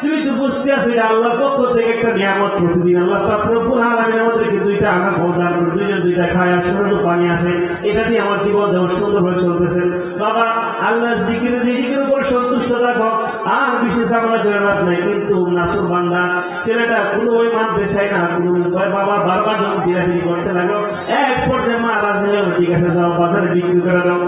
তুমি তো বুঝতে আছো যে আল্লাহ পক্ষ থেকে একটা নিয়ামত প্রতিদিন আল্লাহ তারপরে আলামের আমাদেরকে দুইটা আনা প্রদান করে দুইজন দুইটা খায় আর ছোট পানি আছে। এটা দিয়ে আমার জীবন যেমন সুন্দর হয়ে চলতেছে। বাবা আল্লাহ দিকের দিকের উপর সন্তুষ্ট রাখো। আর বিশেষ আমরা করে লাভ নাই। কিন্তু নাসুর বান্দা, ছেলেটা কোনো ওই মানতে চাই না, কোনো বাবা বারবার যখন ধীরাধীরি করতে লাগল, এক পর্যায়ে মা রাজি ঠিক আছে, যাও, বাজারে বিক্রি করে দাও।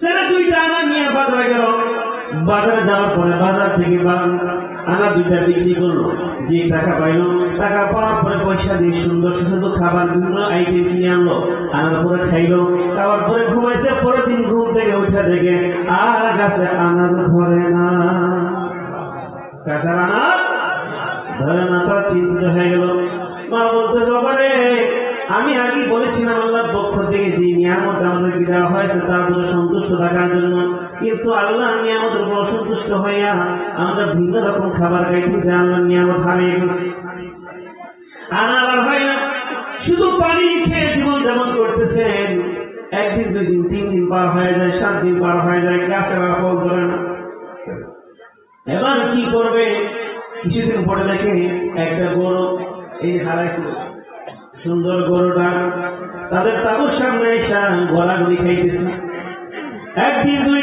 ছেলে দুইটা আনা নিয়ে বাজারে গেল। বাজারে যাওয়ার পরে বাজার থেকে বা- আনা দুইটা বিক্রি করল। যে টাকা পাইলো, টাকা পাওয়ার পরে পয়সা দিয়ে সুন্দর সুন্দর খাবার, বিভিন্ন আইটেম কিনে আনলো। আনার পরে খাইলো। খাওয়ার পরে ঘুমাইছে, পরের দিন ঘুম থেকে উঠে দেখে আর গাছে আনার ধরে না। কাঁচার আনার ধরে না তার চিন্তিত হয়ে গেল। মা বলতে বাবারে, আমি আগে বলেছিলাম আল্লাহর পক্ষ থেকে যে নিয়ামত আমাদেরকে দেওয়া হয়েছে তার উপরে সন্তুষ্ট থাকার জন্য। কিন্তু আল্লাহ নিয়ামতের উপর অসন্তুষ্ট হইয়া আমরা ভিন্ন রকম খাবার খাইছি যে আল্লাহ নিয়ামত হারিয়ে গেছে আর না, শুধু পানি খেয়ে জীবন যেমন করতেছেন। একদিন দুই দিন তিন দিন পার হয়ে যায় সাত দিন পার হয়ে যায় গাছের ফল ধরে না। এবার কি করবে? কিছুদিন পরে দেখে একটা গরু এই হারাইছিল সুন্দর গরুটা তাদের তাবুর সামনে গলা গলাগুলি খাইতেছে। একদিন, দুই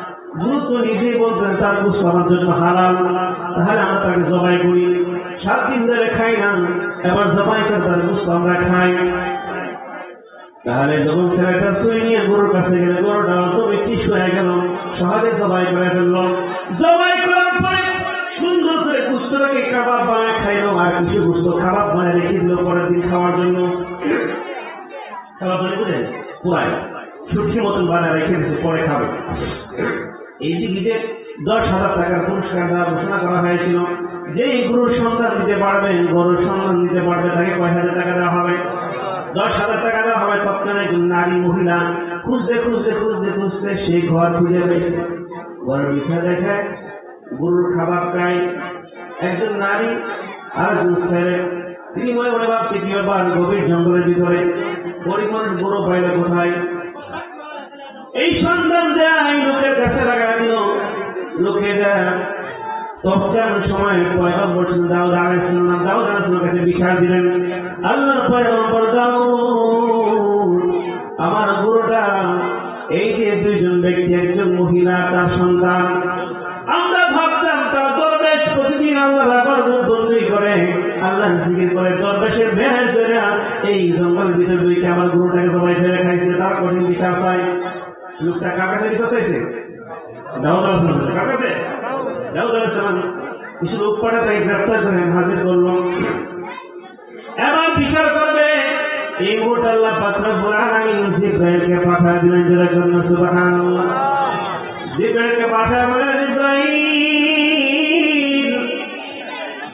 গুরু তো নিজেই বলতেন তার গুস্ত আমার জন্য হালাল। তাহলে আমরা তাকে জবাই করি। সাত দিন ধরে খাই না, এবার জবাই করে তার গুস্ত আমরা খাই। তাহলে যখন ছেলেটা শুয়ে নিয়ে গরুর কাছে গেলে, গরুটা তুমি কিছু হয়ে গেল, সহজে জবাই করে ফেলল। জবাই করার পরে সুন্দর করে গুস্তটাকে কাবাব বানায় খাইলো, আর কিছু গুস্ত খারাপ বানায় রেখে দিল পরের দিন খাওয়ার জন্য। খাবার বলে বুঝলেন পুরাই। ছুটকি মতন বানায় রেখে দিচ্ছে পরে খাবে। এই দিকে দশ হাজার টাকার পুরস্কার দেওয়া ঘোষণা করা হয়েছিল যে গরুর সন্তান দিতে পারবে, গরুর সন্তান দিতে পারবে, তাকে কয় হাজার টাকা দেওয়া হবে। দশ হাজার টাকা দেওয়া হবে একজন নারী মহিলা খুঁজতে খুঁজতে খুঁজতে খুঁজতে সেই ঘর খুঁজে পেয়েছে ঘরের বিষয় দেখে গরুর খাবার খায় একজন নারী আর ছেলে। তিনি মনে মনে ভাবছে, কি ব্যাপার, গভীর জঙ্গলের ভিতরে, পরিমাণ গরু পাইলে কোথায়? এই সন্ধান দেয় লোকের কাছে লাগা দিল লোকেরা তফসার সময় পয়গম্বর দাউদ সালাম দাউদ আলাইহিস সালামের কাছে বিচার দিলেন আল্লাহ পয়গম্বর দাউদ, আমার গুরুটা এই যে দুইজন ব্যক্তি, একজন মহিলা, তার সন্তান, আমরা ভাবতাম তার দরবেশ প্রতিদিন আল্লাহ রাবার বন্ধুই করে আল্লাহ জিকির করে, দরবেশের মেহের ধরে এই জঙ্গলের ভিতরে দুইটা আমার গুরুটাকে সবাই ফেলে খাইছে, তার কঠিন বিচার পায়। লোকটা কাকাতে কোথাইছে দাউদ আলাইহিস সালাম কাকাতে দাউদ আলাইহিস সালাম কিছু লোক পাঠাতে গ্রেফতার করে হাজির করল এবার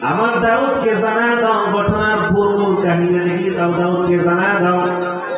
আমার দাউদকে জানা দাও, ঘটনার পূর্ব কাহিনী দাও, দাউদকে জানা দাও।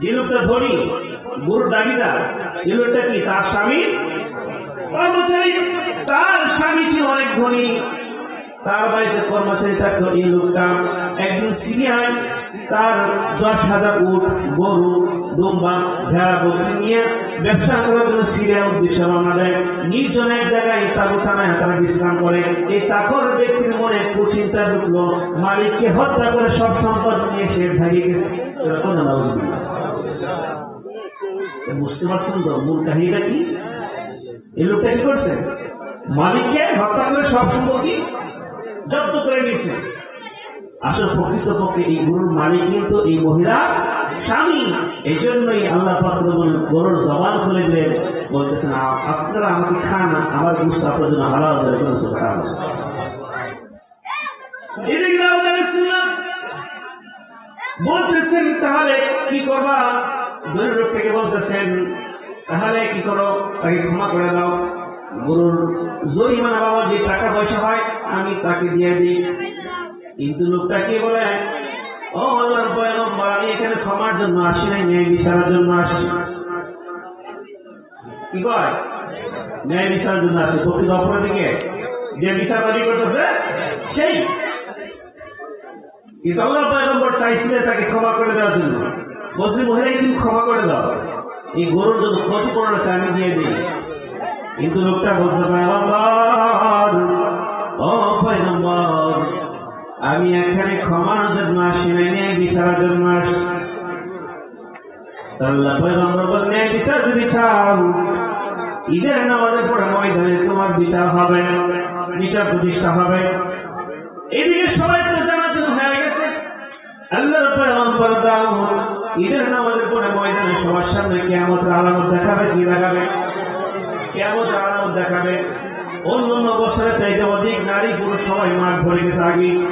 যে লোকটা ধনী, গরুর দাবিদার যে লোকটা কি? তার স্বামী? তার স্বামী কি অনেক ধনী। তার বাড়িতে কর্মচারী থাকতো, এই লোকটা একজন সিনিয়র। তার দশ হাজার উঠ গরু দুম্বা ভেড়া বকরি নিয়ে ব্যবসা করার জন্য সিরিয়া উদ্দেশ্যে রওনা দেয় নির্জনের জায়গায় তাবুখানায় তারা বিশ্রাম করে। এই তাকর ব্যক্তির মনে কুচিন্তা ঢুকলো। মালিককে হত্যা করে সব সম্পদ নিয়ে সে ভাগিয়ে বুঝতে পারছেন তো? মূল কাহিনীটা কি? এই লোকটা কি করছে? মালিককে হত্যা করে সব সম্পত্তি জব্দ করে নিয়েছে। আসলে প্রকৃতপক্ষে এই গরুর মালিক কিন্তু এই মহিলা স্বামী। এই জন্যই আল্লাহ গরুর জবান খুলে দিলেন। বলতেছেন আপনারা আমাকে খান আমার গুস্ত আপনার জন্য হালাল হয়ে গেল বলতেছেন, তাহলে কি করবা? লোক থেকে বলতেছেন, তাহলে কি করো? তাকে ক্ষমা করে দাও। গরুর জরিমানা বাবা যে টাকা পয়সা হয়, আমি তাকে দিয়ে দিই। কিন্তু লোকটা কি বলে? ও আল্লাহর পয়গম্বর আমি এখানে ক্ষমার জন্য আসি নাই ন্যায় বিচারের জন্য আসি। কি কয়? ন্যায় বিচারের জন্য আসি। প্রকৃত অপরাধীকে যে বিচারবাদী করতেছে সেই। কিন্তু আল্লাহ পয়গম্বর চাইছিলেন তাকে ক্ষমা করে দেওয়ার জন্য। মুসলিম মহিলাকে তুমি ক্ষমা করে দাও। এই গরুর জন্য ক্ষতিপূরণ আছে আমি দিয়ে দিই। কিন্তু লোকটা বলতে পারে "আল্লাহ, ও পয়গম্বর আমি এখানে ক্ষমার জন্য আসি নাই, ন্যায় বিচারের জন্য আসি আল্লাহ বিচার বিচার বিচার আলামত দেখাবে, কি দেখাবে? আলামত দেখাবে। অন্য অন্য বছরের চাইতে অধিক নারী পুরুষ সবাই মাঠ ভরে গেছে আগে।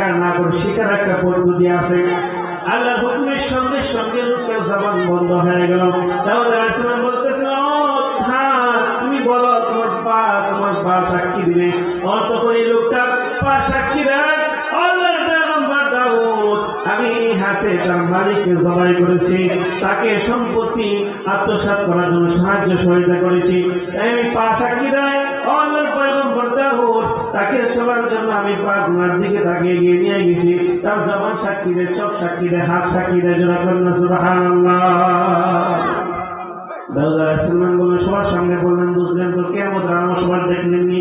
স্বীকার না করো স্বীকার একটা পদ্ধতি আছে। আল্লাহ হুকুমের সঙ্গে সঙ্গে লোকের জবান বন্ধ হয়ে গেল। তাহলে আসলাম বলতেছে "ও, হ্যাঁ তুমি বলো তোমার পা তোমার পা সাক্ষী দিবে। অতপর এই লোকটা পা সাক্ষী হাতে তার মালিককে জবাই করেছি। তাকে সম্পত্তি আত্মসাৎ করার জন্য সাহায্য সহায়তা করেছি। আমি পা সাক্ষী দেয় তাকে সবার জন্য আমি পা গুনার দিকে তাকে এগিয়ে নিয়ে গেছি। তার জবান সাক্ষী দেয় চোখ সাক্ষী দেয় হাত সাক্ষী দেয় বলে সবার সামনে বললেন, বুঝলেন তো কেমন আমার সবার দেখলেননি।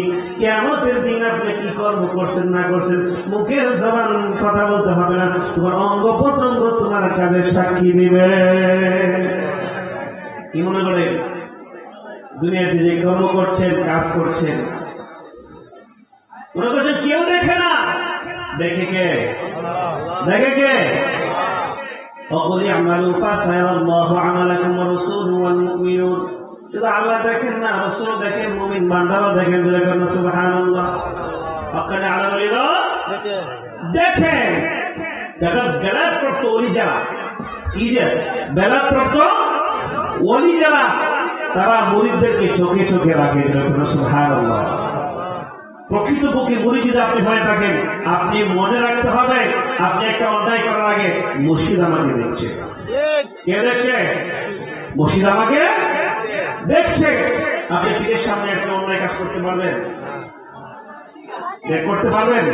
দিন আপনি কি কর্ম করছেন, না করছেন? মুখের কথা বলতে হবে না। তোমার অঙ্গ প্রত্যঙ্গ তোমার কাজে সাক্ষী দিবে। কি মনে করে? দুনিয়াতে যে কর্ম করছেন, কাজ করছেন মনে করছেন কেউ দেখে না দেখে কে দেখে কে وقل اعملوا فسيرى الله عملكم ورسوله والمؤمنون শুধু আল্লাহ দেখেন না রসুল দেখেন মুমিন বান্দারও দেখেন দেখেন সুবহান আল্লাহ ওখানে আল্লাহ দেখেন যারা বেলাত প্রাপ্ত অলি যারা কি যে বেলাত প্রাপ্ত অলি যারা তারা মুরিদদেরকে চোখে চোখে রাখে সুবহান আল্লাহ প্রকৃতপক্ষে মুড়ি যদি আপনি হয়ে থাকেন, আপনি মনে রাখতে হবে, আপনি একটা অন্যায় করার আগে মুর্শিদ আমাকে দেখছে। কে দেখছে? মুর্শিদ আমাকে দেখছে। আপনি পীরের সামনে একটা অন্যায় কাজ করতে পারবেন। বের করতে পারবেন?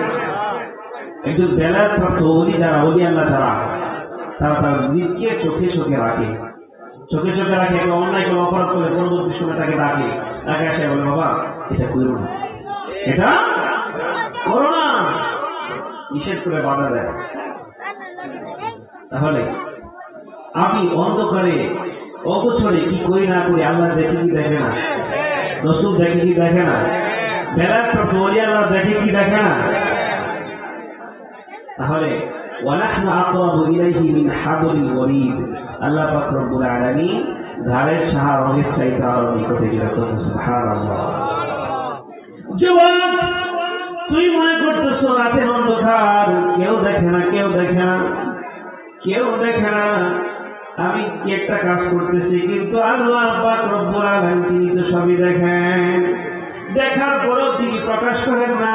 একজন বেলার প্রাপ্ত অলি যারা, অলি আল্লাহ যারা, তারা তার নিজকে চোখে চোখে রাখে। চোখে চোখে রাখে অন্যায় কোনো অপরাধ করলে পরবর্তী সময় তাকে ডাকে। তাকে আসে বলে, বাবা, এটা করো না। এটা করো না নিষেধ করে বাধা দেয়। তাহলে আমি অন্ধকারে, অগোচরে কি করি না করি আল্লাহ দেখে কি দেখে না? রসুল দেখে কি দেখে না? বেলার প্রতি আল্লাহ দেখে কি দেখে না? তাহলে আল্লাহ পাক সাহার অনেক চাইতে আরও নিকটে যুবক তুই মনে করতেছো রাতের অন্ধকার, কেউ দেখে না, কেউ দেখে না, কেউ দেখে না। আমি একটা কাজ করতেছি, কিন্তু সবই দেখেন। দেখার পরেও তিনি প্রকাশ করেন না।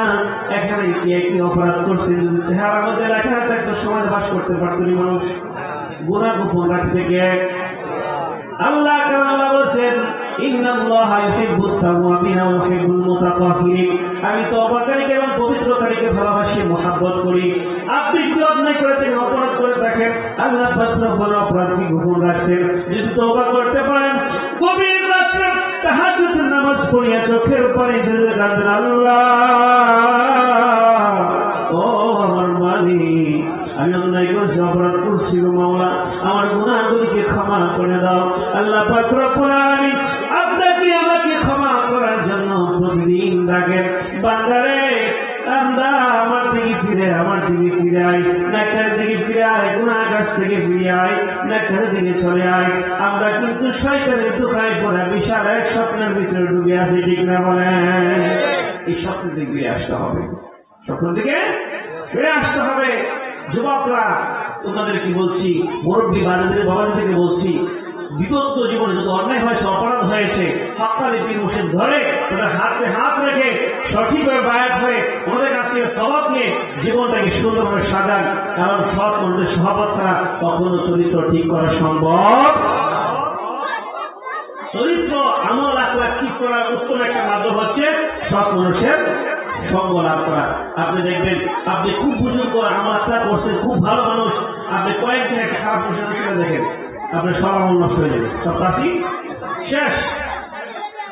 এখানে কি একটি অপরাধ করছেন হ্যাঁ আমাদের লেখা একটা সমাজ বাস করতে পারতেন মানুষ। গুণা গোপন রাখতে গিয়ে। আল্লাহ আমি তওবাকারীকে এবং পবিত্রকারীকে ভালোবাসি, মহব্বত করি। আপনি অন্যায় অপরাধ করে থাকেন গোপন রাখছেন যদি করতে পারেন নামাজ পড়িয়া চোখের কাঁদেন আল্লাহ, ও আমার মালিক, আমি অন্যায় করছি, অপরাধ করছি আমার গুণাগুলিকে ক্ষমা করে দাও। আল্লাহ পাক চলে আয়। আমরা কিন্তু শয়তানের দোকায় পড়া বিশাল এক স্বপ্নের ভিতরে ডুবে আছি, ঠিক না বলেন এই স্বপ্ন থেকে ফিরে আসতে হবে। স্বপ্ন থেকে ফিরে আসতে হবে। যুবকরা তোমাদের কি বলছি, মুরব্বী বাড়িদের ভবন থেকে বলছি বিগত জীবনে যত অন্যায় হয়েছে, অপরাধ হয়েছে সপ্তাহে তিন বছর ধরে, তাদের হাতে হাত রেখে সঠিকভাবে বায়াত হয়ে ওদের কাছ থেকে সবক নিয়ে জীবনটাকে সুন্দরভাবে সাজান। কারণ সৎ মানুষের সহবত ছাড়া কখনো চরিত্র ঠিক করা সম্ভব চরিত্র, আমল আখলা ঠিক করার উত্তম একটা মাধ্যম হচ্ছে সৎ মানুষের সঙ্গ লাভ করা। আপনি দেখবেন, আপনি খুব বুজুর্গ আমার আত্মা করছেন খুব ভালো মানুষ। আপনি কয়েকদিন একটা খারাপ দেখেন। আপনার সব আমল নষ্ট হয়ে যাবে। কাশি শেষ।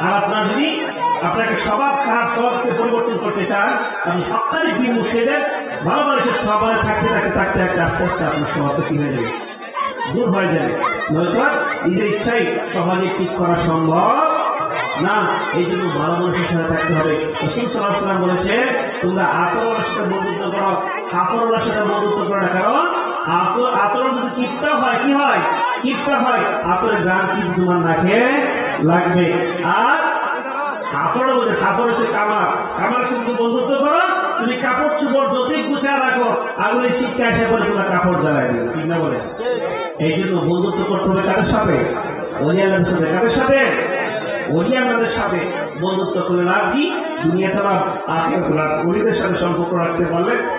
আর আপনার যদি আপনাকে স্বভাব খারাপ স্বভাবকে পরিবর্তন করতে চান, আপনি সপ্তাহে দিন মুছে দেন ভালো মানুষের স্বভাবে থাকতে থাকতে থাকতে থাকতে আস্তে আস্তে আপনার স্বভাবটা কি হয়ে যাবে। দূর হয়ে যাবে। নয়তো নিজের ইচ্ছাই সমাজে ঠিক করা সম্ভব না। এই জন্য ভালো মানুষের সাথে থাকতে হবে। রসুল সাল্লাহাম বলেছে, তোমরা আতরের সাথে বন্ধুত্ব করো, কাপড়ের সাথে বন্ধুত্ব করো না কারণ আতর আতরের যদি কিপটা হয়, কি হয়? কিপটা হয় আতরের গান কিন্তু নাকে লাগবে। আর কাপড়ের মধ্যে কাপড় হচ্ছে কামার। কামার কিন্তু বন্ধুত্ব করো, তুমি কাপড় চুপড় যতই গুছায় রাখো আগুনের শিক্ষা এসে পরে তোমার কাপড় জ্বালায় দিবে, ঠিক না বলে? এই জন্য বন্ধুত্ব করতে হবে কাদের সাথে? অলিয়ালের সাথে। কাদের সাথে? অলিয়ালের সাথে। বন্ধুত্ব করে লাভ কি? দুনিয়া ছাড়া আখের লাভ অলিদের সাথে সম্পর্ক রাখতে পারলে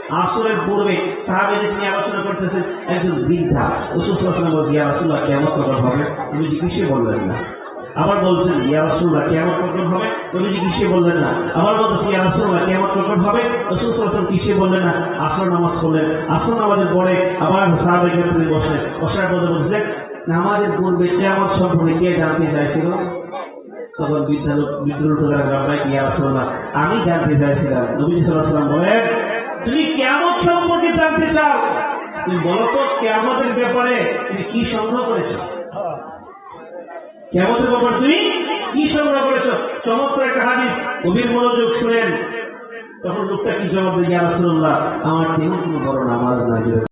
আসরের পূর্বে সাহাবিদের তিনি আলোচনা করতেছেন একজন বৃদ্ধা। রসুল সাল্লাহ বলছে, ইয়া রাসুল্লাহ কেমন কখন হবে? তুমি জিজ্ঞেসে বললেন না। আবার বলছেন, ইয়া রাসুল্লাহ কেমন কখন হবে? নবীজি কিসে বললেন না। আবার বলছেন ইয়া রাসুল্লাহ কেমন কখন হবে? রসুল সাল্লাহ কিসে বললেন না? আসর নামাজ পড়লেন। আসর নামাজের পরে আবার সাহাবের তিনি বসলেন। বসার পরে বলছিলেন নামাজের পূর্বে কেমন সম্পর্কে কে জানতে চাইছিল? তখন বিদ্যালয় বিদ্রোহ আমি জানতে চাইছিলাম। নবীজি সাল্লাহ বলেন তুমি কেমন সম্পর্কে জানতে চাও? তুমি বলো তো, কেমতের ব্যাপারে তুমি কি সংগ্রহ করেছ? কেমতের ব্যাপারে তুমি কি সংগ্রহ করেছ? চমৎকার একটা হাদিস, গভীর মনোযোগ শুনেন। তখন লোকটা কি জবাব দিয়ে আমার তেমন কোনো বড় নামাজ নাই?